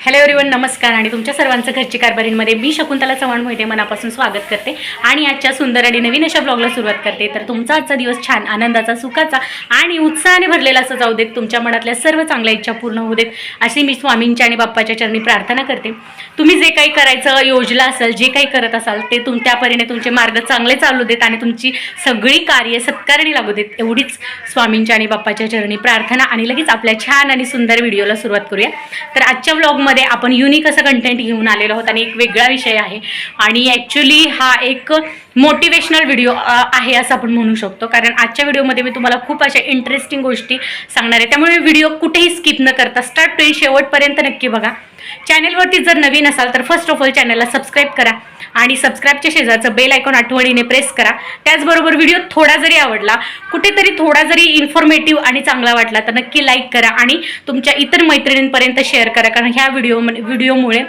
Hello everyone नमस्कार आणि तुमच्या सर्वांचं घरची कारभारींमध्ये मी शकुंतला चव्हाण मोहिते मनापासून स्वागत करते आणि आजच्या सुंदर आणि नवीन अशा ब्लॉगला सुरुवात करते. तर तुमचा आजचा दिवस छान आनंदाचा सुखाचा आणि उत्साहाने भरलेला असं जाऊ देत. तुमच्या मनातल्या सर्व चांगल्या इच्छा पूर्ण होऊ देत अशी मी स्वामींच्या आणि बाप्पाच्या चरणी प्रार्थना करते. तुम्ही जे काही करायचं योजना असेल जे काही करत असाल ते तुम त्या परीने तुमचे मार्ग चांगले चालू देत आणि तुमची सगळी कार्य सत्कारणी लागू देत. एवढीच स्वामींच्या आणि बाप्पाच्या चरणी प्रार्थना आणि लगेच आपल्या छान आणि सुंदर व्हिडिओला सुरुवात करूया. तर आजच्या व्लॉगमध्ये आपण युनिक असं कंटेंट घेऊन आलेलो आहोत आणि एक वेगळा विषय आहे. आणि ॲक्च्युली हा एक मोटिवेशनल व्हिडिओ आहे असं आपण म्हणू शकतो. कारण आजच्या व्हिडिओमध्ये मी तुम्हाला खूप अशा इंटरेस्टिंग गोष्टी सांगणार आहे. त्यामुळे व्हिडिओ कुठेही स्किप न करता स्टार्ट टू शेवटपर्यंत नक्की बघा. चॅनेलवरती जर नवीन असाल तर फर्स्ट ऑफ ऑल चॅनलला सबस्क्राईब करा आणि सबस्क्राईबच्या शेजारचं बेल आयकॉन आठवणीने प्रेस करा. त्याचबरोबर व्हिडिओ थोडा जरी आवडला कुठेतरी थोडा जरी इन्फॉर्मेटिव्ह आणि चांगला वाटला तर नक्की लाईक करा आणि तुमच्या इतर मैत्रिणींपर्यंत शेअर करा. कारण ह्या व्हिडिओ व्हिडिओमुळे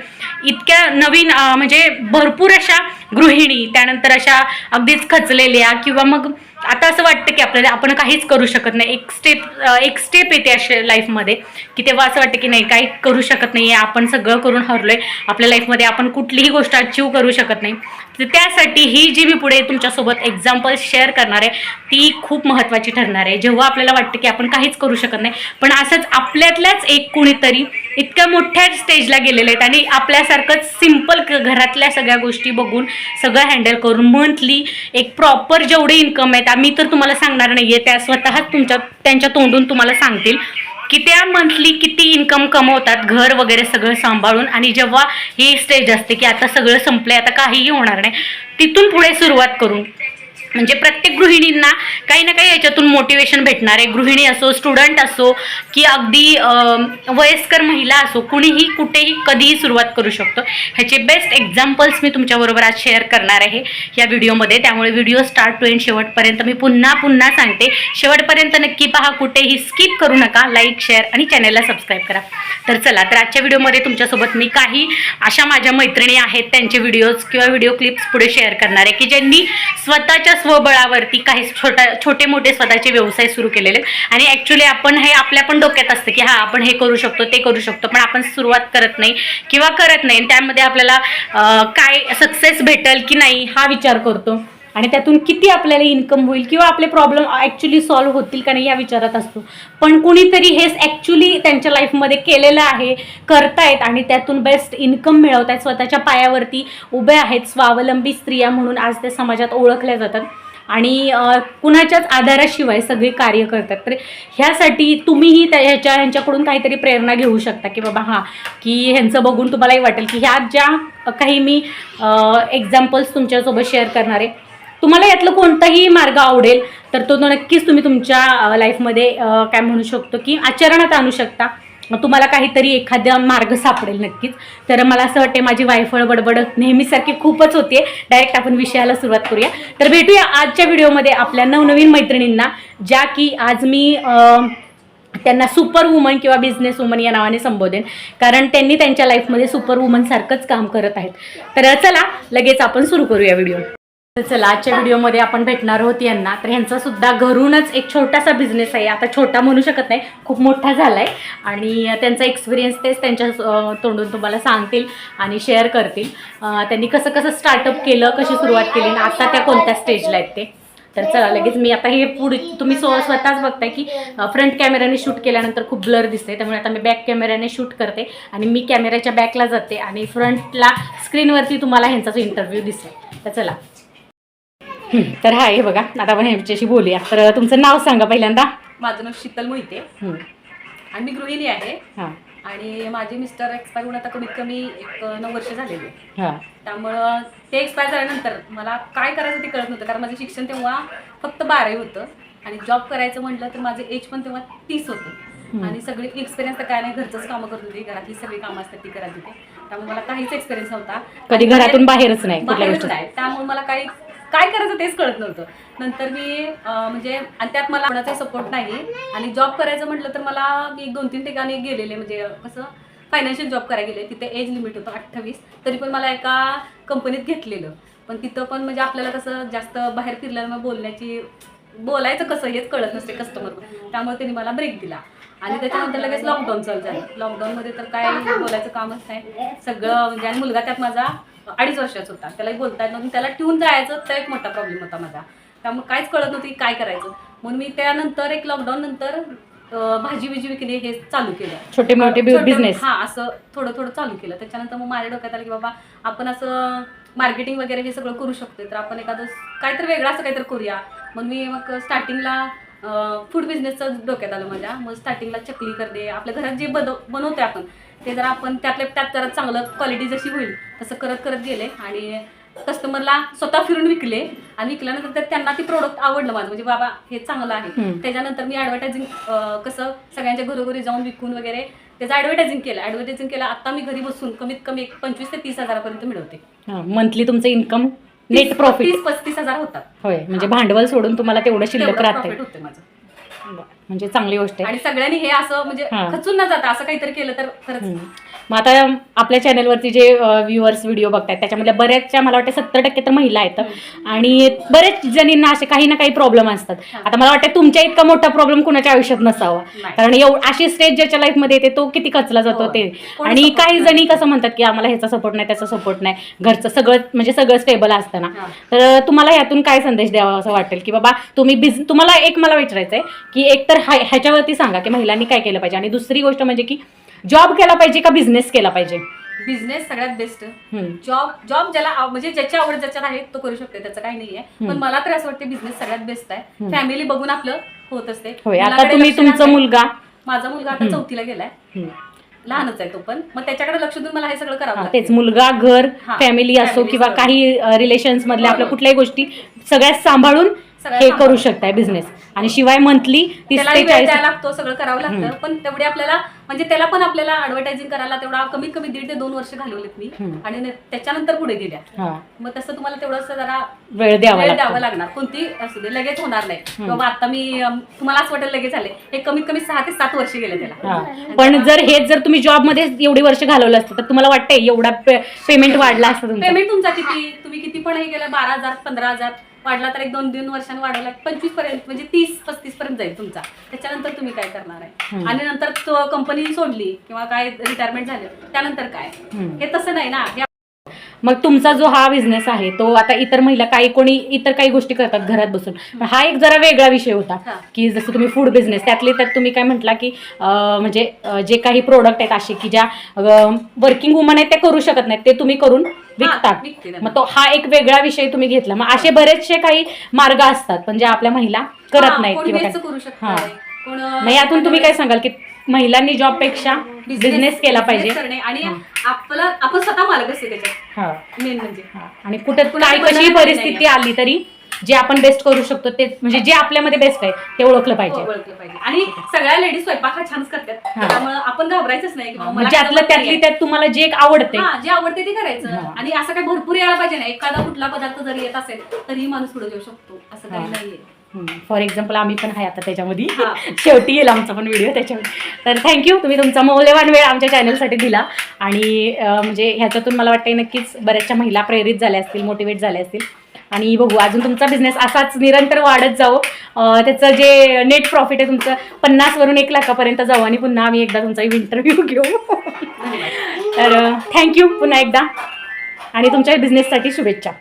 इतक्या नवीन म्हणजे भरपूर अशा गृहिणी त्यानंतर अशा अगदीच खचलेल्या किंवा मग आता असं वाटतं की आपल्याला आपण काहीच करू शकत नाही. एक स्टेप एक स्टेप येते अशा लाईफमध्ये की तेव्हा असं वाटतं की नाही काही करू शकत नाही आहे आपण सगळं करून हरलोय. आपल्या लाईफमध्ये आपण कुठलीही गोष्ट अचीव करू शकत नाही. तर त्यासाठी ही जी मी पुढे तुमच्यासोबत एक्झाम्पल शेअर करणार आहे ती खूप महत्त्वाची ठरणार आहे. जेव्हा आपल्याला वाटतं की आपण काहीच करू शकत नाही पण असंच आपल्यातल्याच एक कुणीतरी इतक्या मोठ्या स्टेजला गेलेले आहेत आणि आपल्यासारखंच सिंपल घरातल्या सगळ्या गोष्टी बघून सगळं हँडल करून मंथली एक प्रॉपर जेवढे इन्कम आहेत आम्ही तर तुम्हाला सांगणार नाही आहे त्या स्वतःच तुमच्या त्यांच्या तोंडून तुम्हाला सांगतील. की त्या मंथली किती इन्कम कमवतात घर वगैरे सगळं सांभाळून? आणि जेव्हा ही स्टेज असते की आता सगळं संपलं आता काहीही होणार नाही तिथून पुढे सुरुवात करून. म्हणजे प्रत्येक गृहिणींना काही ना काही याच्यातून मोटिवेशन भेटणार आहे. गृहिणी असो स्टुडंट असो की अगदी वयस्कर महिला असो कुणीही कुठेही कधीही सुरुवात करू शकतो. ह्याचे बेस्ट एक्झाम्पल्स मी तुमच्याबरोबर आज शेअर करणार आहे या व्हिडिओमध्ये त्यामुळे व्हिडिओ स्टार्ट टू एंड शेवटपर्यंत मी पुन्हा पुन्हा सांगते. शेवटपर्यंत नक्की पहा कुठेही स्किप करू नका. लाईक शेअर आणि चॅनलला सबस्क्राईब करा. तर चला तर आजच्या व्हिडिओमध्ये तुमच्यासोबत मी काही अशा माझ्या मैत्रिणी आहेत त्यांचे व्हिडिओज किंवा व्हिडिओ क्लिप्स पुढे शेअर करणार आहे की ज्यांनी स्वतःच्या स्वबळावरती काही छोटा छोटे मोठे स्वतःचे व्यवसाय सुरू केलेले. आहेत. आणि ॲक्च्युली आपण हे आपल्या पण डोक्यात असतं की हां आपण हे करू शकतो ते करू शकतो. पण आपण सुरुवात करत नाही किंवा करत नाही. आणि त्यामध्ये आपल्याला काय सक्सेस भेटेल की नाही हा विचार करतो. आणि त्यातून किती आपल्याला इन्कम होईल किंवा आपले प्रॉब्लेम ॲक्च्युली सॉल्व्ह होतील का नाही या विचारात असतो. पण कुणीतरी हेच ॲक्च्युली त्यांच्या लाईफमध्ये केलेलं आहे करतायत आणि त्यातून बेस्ट इन्कम मिळवत आहेत स्वतःच्या पायावरती उभे आहेत स्वावलंबी स्त्रिया म्हणून आज त्या समाजात ओळखल्या जातात. आणि कुणाच्याच आधाराशिवाय सगळे कार्य करतात. तर ह्यासाठी तुम्हीही त्या ह्याच्या ह्यांच्याकडून काहीतरी प्रेरणा घेऊ शकता की बाबा हां की ह्यांचं बघून तुम्हालाही वाटेल की ह्या ज्या काही मी एक्झाम्पल्स तुमच्यासोबत शेअर करणार आहे. तुम्हाला यातलं कोणताही मार्ग आवडेल तर तो नक्कीच तुम्ही तुमच्या लाईफमध्ये काय म्हणू शकतो की आचरणात आणू शकता. तुम्हाला काहीतरी एखादा मार्ग सापडेल नक्कीच. तर मला असं वाटते माझी वायफळ बडबड नेहमीसारखी खूपच होते डायरेक्ट आपण विषयाला सुरुवात करूया. तर भेटूया आजच्या व्हिडिओमध्ये आपल्या नवनवीन मैत्रिणींना ज्या की आज मी त्यांना सुपर वुमन किंवा बिझनेस वुमन या नावाने संबोधेन. कारण त्यांनी त्यांच्या लाईफमध्ये सुपर वुमनसारखंच काम करत आहेत. तर चला लगेच आपण सुरू करूया व्हिडिओ. तर चला आजच्या व्हिडिओमध्ये आपण भेटणार आहोत यांना. तर ह्यांचा सुद्धा घरूनच एक छोटासा बिझनेस आहे. आता छोटा म्हणू शकत नाही खूप मोठा झाला आहे आणि त्यांचा एक्सपिरियन्स तेच त्यांच्या तोंडून तुम्हाला सांगतील आणि शेअर करतील. त्यांनी कसं कसं स्टार्टअप केलं कशी सुरुवात केली आणि आता त्या कोणत्या स्टेजला आहेत ते. तर चला लगेच मी आता हे पुढे तुम्ही स्व स्वतःच बघताय की फ्रंट कॅमेऱ्याने शूट केल्यानंतर खूप ब्लर दिसते त्यामुळे आता मी बॅक कॅमेऱ्याने शूट करते आणि मी कॅमेऱ्याच्या बॅकला जाते आणि फ्रंटला स्क्रीनवरती तुम्हाला ह्यांचा जो इंटरव्ह्यू दिसेल तर चला. तर हा हे बघा. आता आपण ह्यांच्याशी बोलूया. तर तुमचं नाव सांगा पहिल्यांदा. माझं नाव शीतल मोहिते. आणि मी गृहिणी आहे. हां. आणि माझे मिस्टर एक्सपायर होऊन आता कमीत कमी एक नऊ वर्ष झालेले त्यामुळं ते एक्सपायर झाल्यानंतर मला काय करायचं ते कळत नव्हतं. कारण माझं शिक्षण तेव्हा फक्त बारावी होतं. आणि जॉब करायचं म्हटलं तर माझे एज पण तेव्हा तीस होते. आणि सगळे एक्सपिरियन्स तर काय नाही. घरचंच कामं करत होती. घरातली सगळी कामं असतात ती करत होते. त्यामुळे मला काहीच एक्सपिरियन्स नव्हता. कधी घरातून बाहेरच नाही बाहेरच गोष्टी नाही. त्यामुळे मला काही काय करायचं तेच कळत नव्हतं. नंतर मी म्हणजे आणि त्यात मला कोणाचाही सपोर्ट नाही. आणि जॉब करायचं म्हटलं तर मला मी एक दोन तीन ठिकाणी गेलेले म्हणजे कसं फायनान्शियल जॉब करायला गेले. तिथे एज लिमिट होतं अठ्ठावीस. तरी पण मला एका कंपनीत घेतलेलं. पण तिथं पण म्हणजे आपल्याला कसं जास्त बाहेर फिरल्यानं बोलण्याची बोलायचं कसं हेच कळत नसते कस्टमर त्यामुळे त्यांनी मला ब्रेक दिला. आणि त्याच्यानंतर लगेच लॉकडाऊन चालू झालं. लॉकडाऊनमध्ये तर काय बोलायचं कामच नाही. सगळं म्हणजे आणि मुलगा त्यात माझा अडीच वर्षाचा होता. त्यालाही बोलता येत नव्हतं. त्याला ठेवून जायचं तर एक मोठा प्रॉब्लेम होता माझा. त्यामुळे काहीच कळत नव्हतं काय करायचं. म्हणून मी त्यानंतर एक लॉकडाऊन नंतर भाजी बिजी विकणे हे चालू केलं. छोटे मोठे बिझनेस हा असं थोडं थोडं चालू केलं. त्याच्यानंतर मग माझ्या डोक्यात आलं की बाबा आपण असं मार्केटिंग वगैरे हे सगळं करू शकतोय. तर आपण एखादं काहीतरी वेगळं असं काहीतरी करूया. मग मी मग स्टार्टिंगला फूड बिझनेसचं डोक्यात आलं माझ्या. मग स्टार्टिंगला चकली करणे आपल्या घरात जे बनव बनवतोय आपण ते जरा आपण त्यातल्या त्यात जरा चांगलं क्वालिटी जशी होईल तसं करत करत गेले. आणि कस्टमरला स्वतः फिरून विकले. आणि विकल्यानंतर त्यांना ती प्रोडक्ट आवडलं माझं. म्हणजे बाबा हे चांगलं आहे. त्याच्यानंतर मी ॲडव्हर्टायझिंग कसं सगळ्यांच्या घरोघरी जाऊन विकून वगैरे त्याचं ॲडव्हर्टायझिंग केलं. ॲडव्हर्टायझिंग केलं आता मी घरी बसून कमीत कमी एक पंचवीस ते तीस हजारापर्यंत मिळवते. मंथली तुमचं इन्कम नेट प्रॉफिट तीस पस्तीस हजार होतात. होय म्हणजे भांडवल सोडून तुम्हाला तेवढं शिल्लक राहते होते माझं. म्हणजे चांगली गोष्ट आहे आणि सगळ्यांनी हे असं म्हणजे हा. खचून न जाता असं काहीतरी केलं तर खरंच हम्म. मग आता आपल्या चॅनलवरती जे व्ह्युअर्स व्हिडिओ बघतायत त्याच्यामधल्या बऱ्याचशा मला वाटतं सत्तर टक्के तर महिला आहेत आणि बरेच जणींना असे काही ना काही प्रॉब्लेम असतात. आता मला वाटतं तुमच्या इतका मोठा प्रॉब्लेम कुणाच्या आयुष्यात नसावा नाही. कारण एवढ अशी स्टेज ज्याच्या लाईफमध्ये येते तो किती कचला जातो हो. ते कोणी आणि support काही नाही. जणी कसं म्हणतात की आम्हाला ह्याचा सपोर्ट नाही त्याचा सपोर्ट नाही घरचं सगळं म्हणजे सगळं स्टेबल असतं ना हा. तर तुम्हाला ह्यातून काय संदेश द्यावा असं वाटेल की बाबा तुम्ही बिझ तुम्हाला एक मला विचारायचं आहे की एक तर हा- ह्याच्यावरती सांगा की महिलांनी काय केलं पाहिजे आणि दुसरी गोष्ट म्हणजे की जॉब केला पाहिजे का बिझनेस केला पाहिजे बिझनेस सगळ्यात बेस्ट. जॉब जॉब ज्याला आव- म्हणजे ज्याची आवड ज्याच्यात आहे तो करू शकतो त्याचं काही नाहीये पण. मला तर असं वाटतं बिझनेस सगळ्यात बेस्ट आहे. फॅमिली बघून आपलं होत असते होय आता मुलाकडे तुम्ही लक्ष तुमचा नाही. मुलगा माझा मुलगा आता. चौथीला गेलाय. लहानच आहे तो पण मग त्याच्याकडे लक्ष देऊन मला हे सगळं करावं हा, लागतं. तेच मुलगा घर हा, फॅमिली असो family किंवा सगळं. काही रिलेशन्स मधल्या आपल्या. कुठल्याही गोष्टी सगळ्यात सांभाळून सगळ्या हे. करू शकताय बिझनेस आणि शिवाय मंथली तीस ते चाळीस द्यायला लागतो सगळं करावं लागतं. पण तेवढे आपल्याला म्हणजे त्याला पण आपल्याला ऍडव्हर्टायझिंग करायला तेवढा कमीत कमी दीड ते दोन वर्ष घालवलेत मी. आणि त्याच्यानंतर पुढे गेल्या. हा. मग तसं तुम्हाला तेवढं जरा वेळ द्यावा लागणार. कोणती असू दे लगेच होणार नाही. बाबा आता मी तुम्हाला असं वाटेल लगेच आले हे कमीत कमी सहा ते सात वर्ष गेले त्याला. पण जर हेच जर तुम्ही जॉबमध्ये एवढी वर्ष घालवलं असतं तर तुम्हाला वाटतंय एवढा पेमेंट वाढला असतं पेमेंट तुमचा किती? तुम्ही किती पण हे गेलं बारा हजार पंधरा हजार. वाढला तर एक दोन दोन वर्षांनी वाढवला पंचवीसपर्यंत म्हणजे तीस पस्तीस पर्यंत जाईल तुमचा. त्याच्यानंतर तुम्ही काय करणार आहे. आणि नंतर कंपनी सोडली किंवा काय रिटायरमेंट झालं त्यानंतर काय. हे तसं नाही ना. मग तुमचा जो हा बिझनेस आहे तो आता इतर महिला काही कोणी इतर काही गोष्टी करतात घरात बसून. पण हा एक जरा वेगळा विषय होता. की जसं तुम्ही फूड बिझनेस त्यातले त्यात तुम्ही काय म्हटला की म्हणजे जे काही प्रोडक्ट आहेत असे की ज्या वर्किंग वुमन आहेत त्या करू शकत नाहीत ते तुम्ही करून विकतात. मग तो हा एक वेगळा विषय तुम्ही घेतला. मग असे बरेचसे काही मार्ग असतात पण जे आपल्या महिला करत नाहीत किंवा यातून तुम्ही काय सांगाल की महिलांनी जॉबपेक्षा बिझनेस केला पाहिजे. करणे आणि हा. आपला आपण स्वतः मालक असते त्याच्यात. हा. मेन म्हणजे. हा. आणि कुठे काय कशी परिस्थिती आली तरी जे आपण बेस्ट करू शकतो ते म्हणजे जे आपल्यामध्ये बेस्ट आहे ते ओळखलं पाहिजे. ओळखलं पाहिजे. आणि सगळ्या लेडीज स्वयंपाक हा छानच करतात. हा. त्यामुळे आपण घाबरायचंच नाही की बाबा मला म्हणजे त्यातलं जमत त्यातली नाहीये. त्यात तुम्हाला जे एक आवडते. हा जे आवडते ते करायचं. हा. आणि असं काही भरपूर यायला पाहिजे ना एखादा कुठला पदार्थ जरी येत असेल तरी माणूस पुढे जाऊ शकतो. असं काही हा. नाहीये. फॉर एक्झाम्पल आम्ही पण आहे आता त्याच्यामध्ये. शेवटी येईल आमचा पण व्हिडिओ त्याच्यामध्ये. तर थँक्यू तुम्ही तुमचा मौल्यवान वेळ आमच्या चॅनलसाठी दिला. आणि म्हणजे ह्याच्यातून मला वाटतं नक्कीच बऱ्याचशा महिला प्रेरित झाल्या असतील मोटिवेट झाल्या असतील. आणि बघू अजून तुमचा बिझनेस असाच निरंतर वाढत अं, त्याचं जे नेट प्रॉफिट आहे तुमचं पन्नासवरून एक लाखापर्यंत जाऊ आणि पुन्हा आम्ही एकदा तुमचा इंटरव्ह्यू घेऊ. तर थँक्यू पुन्हा एकदा. आणि तुमच्या बिझनेससाठी शुभेच्छा.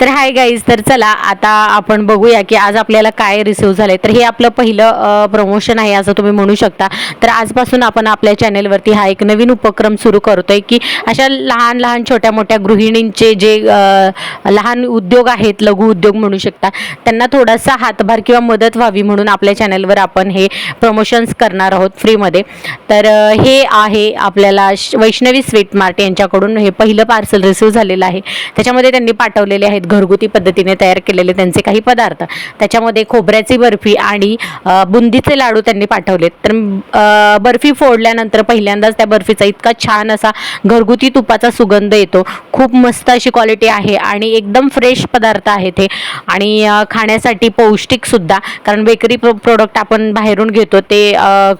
तर हाय गाईज तर चला आता आपण बघूया की आज आपल्याला काय रिसिव्ह झालंय. तर हे आपलं पहिलं प्रमोशन आहे असं तुम्ही म्हणू शकता. तर आजपासून आपण आपल्या चॅनेलवरती हा एक नवीन उपक्रम सुरू करतोय की अशा लहान लहान छोट्या मोठ्या गृहिणींचे जे लहान उद्योग आहेत लघु उद्योग म्हणू शकता त्यांना थोडासा हातभार किंवा मदत व्हावी म्हणून आपल्या चॅनेलवर आपण हे प्रमोशन्स करणार आहोत फ्रीमध्ये तर हे आहे आपल्याला वैष्णवी स्वीट मार्ट यांच्याकडून हे पहिलं पार्सल रिसिव्ह झालेलं आहे. त्याच्यामध्ये त्यांनी पाठवलेले आहेत घरगुती पद्धतीने तयार केलेले त्यांचे काही पदार्थ. त्याच्यामध्ये खोबऱ्याची बर्फी आणि बुंदीचे लाडू त्यांनी पाठवलेत. तर बर्फी फोडल्यानंतर पहिल्यांदाच त्या बर्फीचा इतका छान असा घरगुती तुपाचा सुगंध येतो. खूप मस्त अशी क्वालिटी आहे आणि एकदम फ्रेश पदार्थ आहेत हे. आणि खाण्यासाठी पौष्टिकसुद्धा कारण बेकरी प्रो प्रोडक्ट आपण बाहेरून घेतो ते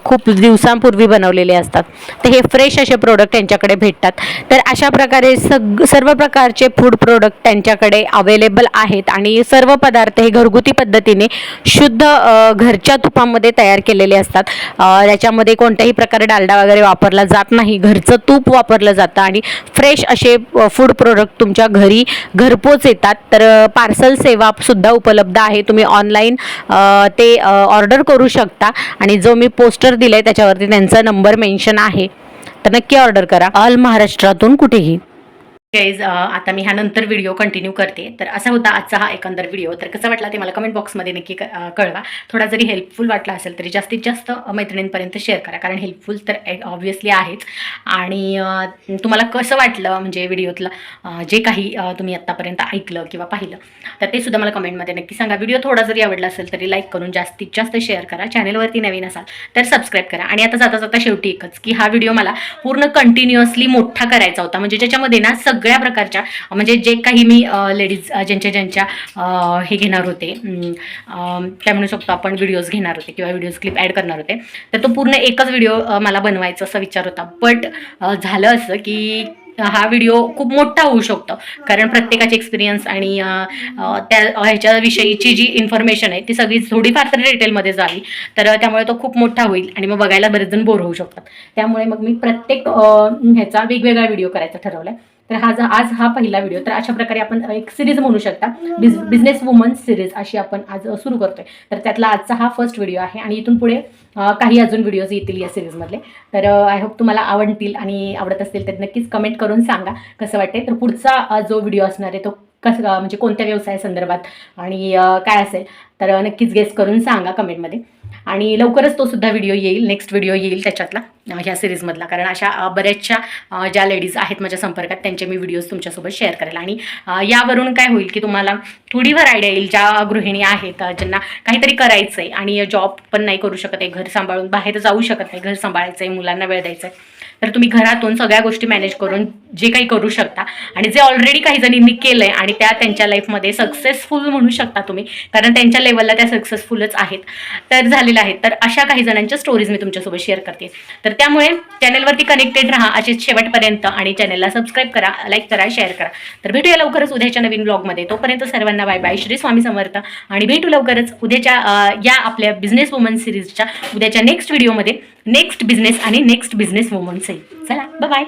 खूप दिवसांपूर्वी बनवलेले असतात. तर हे फ्रेश असे प्रोडक्ट त्यांच्याकडे भेटतात. तर अशा प्रकारे सग सर्व प्रकारचे फूड प्रोडक्ट त्यांच्याकडे आपल्याकडे अवेलेबल आहेत आणि सर्व पदार्थ हे घरगुती पद्धतीने शुद्ध घरच्या तुपामध्ये तयार केलेले असतात. त्याच्यामध्ये याच्यामध्ये कोणत्याही प्रकारे डालडा वगैरे वापरला जात नाही. घरचं तूप वापरलं जातं आणि फ्रेश असे फूड प्रोडक्ट तुमच्या घरी घरपोच येतात. तर पार्सल सेवा सुद्धा उपलब्ध आहे. तुम्ही ऑनलाईन ते ऑर्डर करू शकता. आणि जो मी पोस्टर दिलाय त्याच्यावरती त्यांचा नंबर मेन्शन आहे. तर नक्की ऑर्डर करा. ऑल महाराष्ट्रातून कुठेही. गाईज आता मी ह्यानंतर व्हिडिओ कंटिन्यू करते. तर असा होता आजचा हा एकंदर व्हिडिओ तर कसा वाटला ते मला कमेंट बॉक्समध्ये नक्की क- कळवा. थोडा जरी हेल्पफुल वाटला असेल तरी जास्तीत जास्त मैत्रिणींपर्यंत शेअर करा. कारण हेल्पफुल तर ऑब्व्हियसली आहेच. आणि तुम्हाला कसं वाटलं म्हणजे व्हिडिओतलं जे काही तुम्ही आत्तापर्यंत ऐकलं किंवा पाहिलं तर ते सुद्धा मला कमेंटमध्ये नक्की सांगा. व्हिडिओ थोडा जरी आवडला असेल तरी लाईक करून जास्तीत जास्त शेअर करा. चॅनलवरती नवीन असाल तर सबस्क्राईब करा. आणि आता जाता जाता शेवटी एकच की हा व्हिडिओ मला पूर्ण कंटिन्युअसली मोठा करायचा होता. म्हणजे ज्याच्यामध्ये ना सगळ्या प्रकारच्या म्हणजे जे काही मी लेडीज ज्यांच्या ज्यांच्या हे घेणार होते काय म्हणू शकतो आपण व्हिडिओज घेणार होते किंवा व्हिडिओज क्लिप ॲड करणार होते तर तो पूर्ण एकच व्हिडिओ मला बनवायचा असा विचार होता. बट झालं असं की हा व्हिडिओ खूप मोठा होऊ शकतो. कारण प्रत्येकाचे एक्सपिरियन्स आणि त्या ह्याच्याविषयीची जी इन्फॉर्मेशन आहे ती सगळी थोडीफार तरी डिटेलमध्ये जावी. तर त्यामुळे तो खूप मोठा होईल आणि मग बघायला बरेच जण बोर होऊ शकतात. त्यामुळे मग मी प्रत्येक ह्याचा वेगवेगळा व्हिडिओ करायचा ठरवला तर हा जा- आज हा पहिला व्हिडिओ तर अशा प्रकारे आपण एक सिरीज म्हणू शकता. बिझ बिझनेस वुमन्स सिरीज अशी आपण आज सुरू करतोय. तर त्यातला आजचा हा फर्स्ट व्हिडिओ आहे आणि इथून पुढे काही अजून व्हिडिओज येतील या सिरीजमधले तर आय होप तुम्हाला आवडतील आणि आवडत असतील तर नक्कीच कमेंट करून सांगा. कसं वाटते तर पुढचा जो व्हिडिओ असणार आहे तो कसं म्हणजे कोणत्या व्यवसाय संदर्भात? आणि काय असेल? तर नक्कीच गेस करून सांगा कमेंटमध्ये आणि लवकरच तो सुद्धा व्हिडिओ येईल नेक्स्ट व्हिडिओ येईल त्याच्यातला ह्या सिरीजमधला कारण अशा बऱ्याचशा ज्या लेडीज आहेत माझ्या संपर्कात त्यांचे मी व्हिडिओज तुमच्यासोबत शेअर करेल. आणि यावरून काय होईल की तुम्हाला थोडीफार आयडिया येईल. ज्या गृहिणी आहेत ज्यांना काहीतरी करायचं आहे आणि जॉब पण नाही करू शकत आहे घर सांभाळून बाहेर जाऊ शकत नाही घर सांभाळायचं आहे मुलांना वेळ द्यायचा आहे तर तुम्ही घरातून सगळ्या गोष्टी मॅनेज करून जे काही करू शकता. आणि जे ऑलरेडी काही जणींनी केलं आहे आणि त्या त्यांच्या लाईफमध्ये सक्सेसफुल म्हणू शकता तुम्ही कारण त्यांच्या लेवलला त्या सक्सेसफुलच आहेत. तर झालेल्या आहेत तर अशा काही जणांच्या स्टोरीज मी तुमच्यासोबत शेअर करते. तर त्यामुळे चॅनलवरती कनेक्टेड राहा. असेच शेवटपर्यंत आणि चॅनलला सबस्क्राईब करा लाईक करा शेअर करा. तर भेटूया लवकरच उद्याच्या नवीन ब्लॉगमध्ये तोपर्यंत सर्वांना बाय बाय श्री स्वामी समर्थ. आणि भेटू लवकरच उद्याच्या या आपल्या बिझनेस वुमन सिरीजच्या उद्याच्या नेक्स्ट व्हिडिओमध्ये नेक्स्ट बिझनेस आणि नेक्स्ट बिझनेस वुमन्स आहे चला बाय